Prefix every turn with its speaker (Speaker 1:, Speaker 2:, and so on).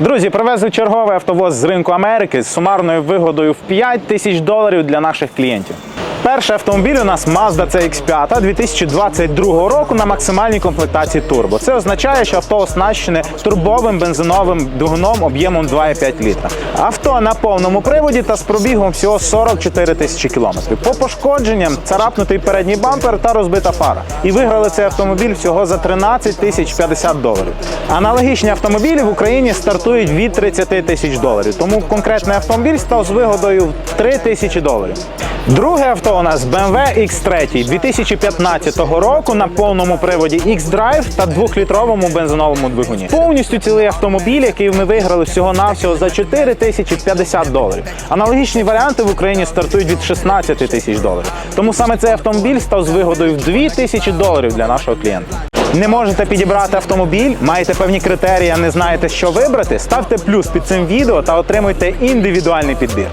Speaker 1: Друзі, привезли черговий автовоз з ринку Америки з сумарною вигодою в 5 тисяч доларів для наших клієнтів. Перший автомобіль у нас Mazda CX-5 2022 року на максимальній комплектації турбо. Це означає, що авто оснащене турбовим бензиновим двигуном об'ємом 2,5 літра. Авто на повному приводі та з пробігом всього 44 тисячі кілометрів. По пошкодженням царапнутий передній бампер та розбита фара. І виграли цей автомобіль всього за 13 тисяч 50 доларів. Аналогічні автомобілі в Україні стартують від 30 тисяч доларів. Тому конкретний автомобіль став з вигодою в 3 тисячі доларів. Друге авто у нас BMW X3 2015 року на повному приводі X-Drive та 2-літровому бензиновому двигуні. Повністю цілий автомобіль, який ми виграли всього-навсього за 4 тисячі 50 доларів. Аналогічні варіанти в Україні стартують від 16 тисяч доларів. Тому саме цей автомобіль став з вигодою в 2 тисячі доларів для нашого клієнта. Не можете підібрати автомобіль, маєте певні критерії, а не знаєте, що вибрати. Ставте плюс під цим відео та отримуйте індивідуальний підбір.